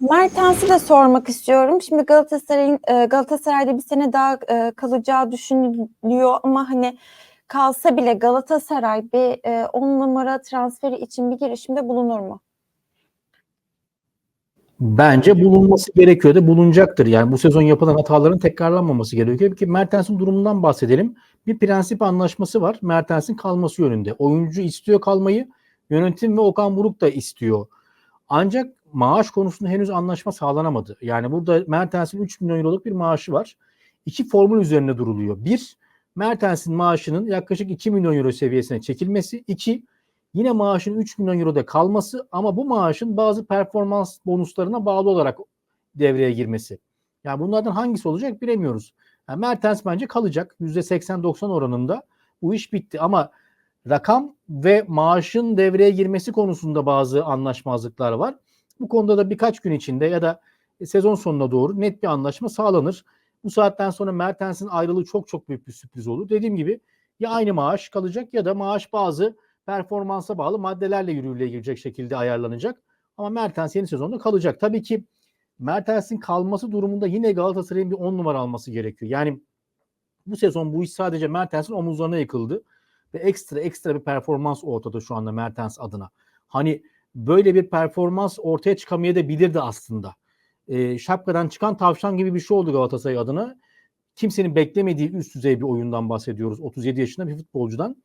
Mertens'i de sormak istiyorum. Şimdi Galatasaray'ın e, Galatasaray'da bir sene daha e, kalacağı düşünülüyor ama hani kalsa bile Galatasaray bir 10 numara transferi için bir girişimde bulunur mu? Bence bulunması gerekiyor da bulunacaktır. Yani bu sezon yapılan hataların tekrarlanmaması gerekiyor. Ki Mertens'in durumundan bahsedelim. Bir prensip anlaşması var. Mertens'in kalması yönünde. Oyuncu istiyor kalmayı. Yönetim ve Okan Buruk da istiyor. Ancak maaş konusunda henüz anlaşma sağlanamadı. Yani burada Mertens'in 3 milyon euroluk bir maaşı var. İki formül üzerine duruluyor. Bir, Mertens'in maaşının yaklaşık 2 milyon euro seviyesine çekilmesi. İki, yine maaşın 3 milyon euroda kalması ama bu maaşın bazı performans bonuslarına bağlı olarak devreye girmesi. Yani bunlardan hangisi olacak bilemiyoruz. Yani Mertens bence kalacak. %80-90 oranında bu iş bitti ama rakam ve maaşın devreye girmesi konusunda bazı anlaşmazlıklar var. Bu konuda da birkaç gün içinde ya da sezon sonuna doğru net bir anlaşma sağlanır. Bu saatten sonra Mertens'in ayrılığı çok çok büyük bir sürpriz olur. Dediğim gibi ya aynı maaş kalacak ya da maaş bazı performansa bağlı maddelerle yürürlüğe girecek şekilde ayarlanacak. Ama Mertens yeni sezonda kalacak. Tabii ki Mertens'in kalması durumunda yine Galatasaray'ın bir 10 numara alması gerekiyor. Yani bu sezon bu iş sadece Mertens'in omuzlarına yıkıldı. Ve ekstra ekstra bir performans ortada şu anda Mertens adına. Hani böyle bir performans ortaya çıkamayabilirdi aslında. E, şapkadan çıkan tavşan gibi bir şey oldu Galatasaray adına. Kimsenin beklemediği üst düzey bir oyundan bahsediyoruz. 37 yaşında bir futbolcudan.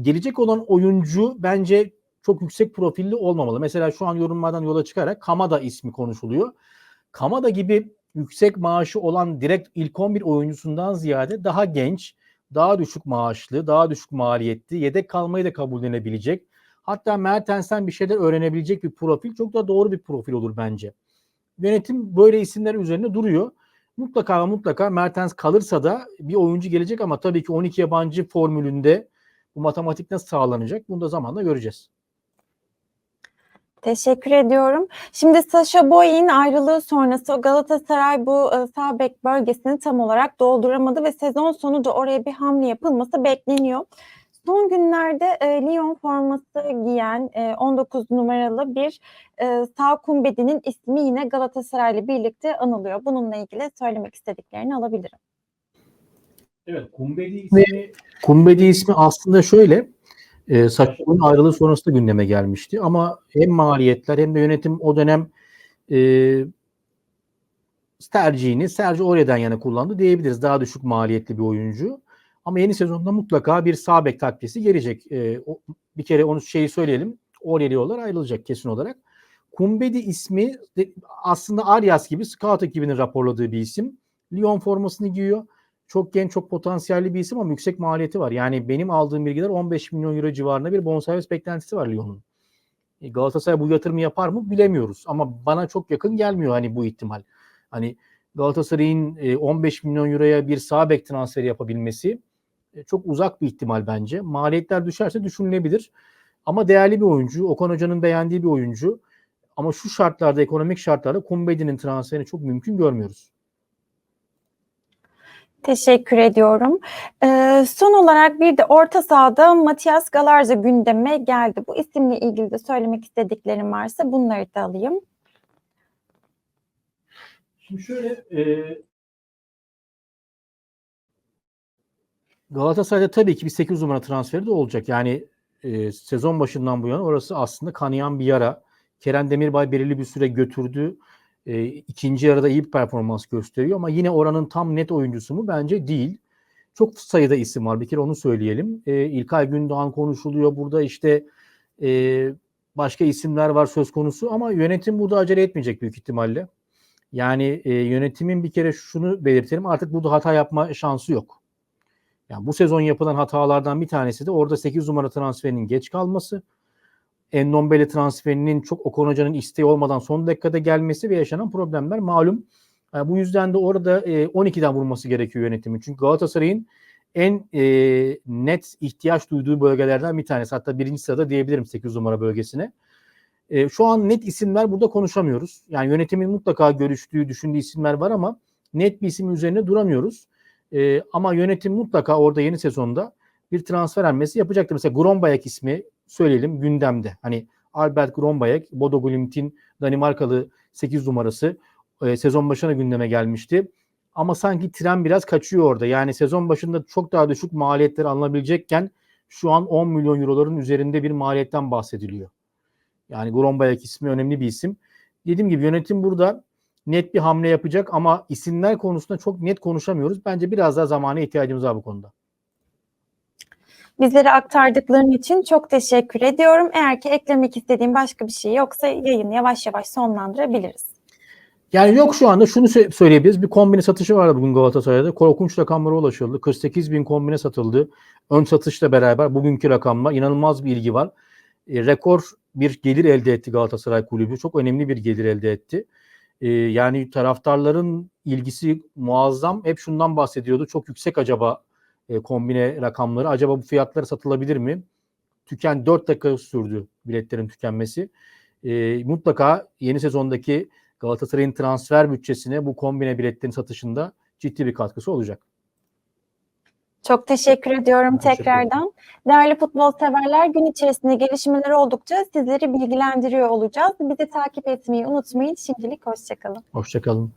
Gelecek olan oyuncu bence çok yüksek profilli olmamalı. Mesela şu an yorumlardan yola çıkarak Kamada ismi konuşuluyor. Kamada gibi yüksek maaşı olan direkt ilk 11 oyuncusundan ziyade daha genç, daha düşük maaşlı, daha düşük maliyetli, yedek kalmayı da kabullenebilecek. Hatta Mertens'ten bir şeyler öğrenebilecek bir profil çok da doğru bir profil olur bence. Yönetim böyle isimler üzerine duruyor. Mutlaka mutlaka Mertens kalırsa da bir oyuncu gelecek ama tabii ki 12 yabancı formülünde bu matematik nasıl sağlanacak bunu da zamanla göreceğiz. Teşekkür ediyorum. Şimdi Sasha Boy'in ayrılığı sonrası Galatasaray bu e, sağ bek bölgesini tam olarak dolduramadı ve sezon sonu da oraya bir hamle yapılması bekleniyor. Son günlerde e, Lyon forması giyen e, 19 numaralı bir e, sağ kumbedinin ismi yine Galatasaray ile birlikte anılıyor. Bununla ilgili söylemek istediklerini alabilirim. Evet, Kumbedi ismi, Kumbedi ismi aslında şöyle e, Saço'nun ayrılığı sonrasında gündeme gelmişti. Ama hem maliyetler hem de yönetim o dönem e, tercihini Sergio Aurier'den yana kullandı diyebiliriz. Daha düşük maliyetli bir oyuncu. Ama yeni sezonda mutlaka bir sağ bek takviyesi gelecek. E, o, bir kere onu şeyi söyleyelim. Aurier'i yollar ayrılacak kesin olarak. Kumbedi ismi aslında Arias gibi scout ekibinin raporladığı bir isim. Lyon formasını giyiyor. Çok genç, çok potansiyelli bir isim ama yüksek maliyeti var. Yani benim aldığım bilgiler 15 milyon euro civarında bir bonservis beklentisi var Lyon'un. E, Galatasaray bu yatırımı yapar mı bilemiyoruz. Ama bana çok yakın gelmiyor hani bu ihtimal. Hani Galatasaray'ın 15 milyon euroya bir sağ bek transferi yapabilmesi e, çok uzak bir ihtimal bence. Maliyetler düşerse düşünülebilir. Ama değerli bir oyuncu. Okan Hoca'nın beğendiği bir oyuncu. Ama şu şartlarda, ekonomik şartlarda Kumbedi'nin transferini çok mümkün görmüyoruz. Teşekkür ediyorum. Ee, son olarak bir de orta sahada Matias Galarza gündeme geldi. Bu isimle ilgili de söylemek istediklerim varsa bunları da alayım. Şimdi şöyle e, Galatasaray'da tabii ki bir 8 numara transferi de olacak. Yani e, sezon başından bu yana orası aslında kanayan bir yara. Kerem Demirbay belirli bir süre götürdü. E, ikinci yarıda iyi bir performans gösteriyor ama yine oranın tam net oyuncusu mu? Bence değil. Çok sayıda isim var. Bir kere onu söyleyelim. E, İlkay Gündoğan konuşuluyor. Burada işte e, başka isimler var söz konusu ama yönetim burada acele etmeyecek büyük ihtimalle. Yani e, yönetimin bir kere şunu belirtelim artık burada hata yapma şansı yok. Yani bu sezon yapılan hatalardan bir tanesi de orada 8 numara transferinin geç kalması. Endombele transferinin çok Okan Hoca'nın isteği olmadan son dakikada gelmesi ve yaşanan problemler malum. Yani bu yüzden de orada e, 12'den vurması gerekiyor yönetimin. Çünkü Galatasaray'ın en e, net ihtiyaç duyduğu bölgelerden bir tanesi. Hatta birinci sırada diyebilirim 8 numara bölgesine. E, şu an net isimler burada konuşamıyoruz. Yani yönetimin mutlaka görüştüğü, düşündüğü isimler var ama net bir isim üzerine duramıyoruz. E, ama yönetim mutlaka orada yeni sezonda bir transfer hamlesi yapacaktır. Mesela Grombayak ismi söyleyelim gündemde. Hani Albert Grombayek, Bodo Glimt'in Danimarkalı 8 numarası e, sezon başına gündeme gelmişti. Ama sanki tren biraz kaçıyor orada. Yani sezon başında çok daha düşük maliyetler alınabilecekken şu an 10 milyon euroların üzerinde bir maliyetten bahsediliyor. Yani Grombayek ismi önemli bir isim. Dediğim gibi yönetim burada net bir hamle yapacak ama isimler konusunda çok net konuşamıyoruz. Bence biraz daha zamana ihtiyacımız var bu konuda. Bizlere aktardıkların için çok teşekkür ediyorum. Eğer ki eklemek istediğim başka bir şey yoksa yayını yavaş yavaş sonlandırabiliriz. Yani yok şu anda şunu sö- söyleyebiliriz. Bir kombine satışı vardı bugün Galatasaray'da. Korkunç rakamlara ulaşıldı. 48 bin kombine satıldı. Ön satışla beraber bugünkü rakamla inanılmaz bir ilgi var. E, rekor bir gelir elde etti Galatasaray Kulübü. Çok önemli bir gelir elde etti. E, yani taraftarların ilgisi muazzam. Hep şundan bahsediyordu. Çok yüksek acaba e, kombine rakamları. Acaba bu fiyatlara satılabilir mi? Tüken 4 dakika sürdü biletlerin tükenmesi. E, mutlaka yeni sezondaki Galatasaray'ın transfer bütçesine bu kombine biletlerin satışında ciddi bir katkısı olacak. Çok teşekkür ediyorum Teşekkür tekrardan. Değerli futbol severler gün içerisinde gelişmeler oldukça sizleri bilgilendiriyor olacağız. Bizi takip etmeyi unutmayın. Şimdilik hoşçakalın. Hoşçakalın.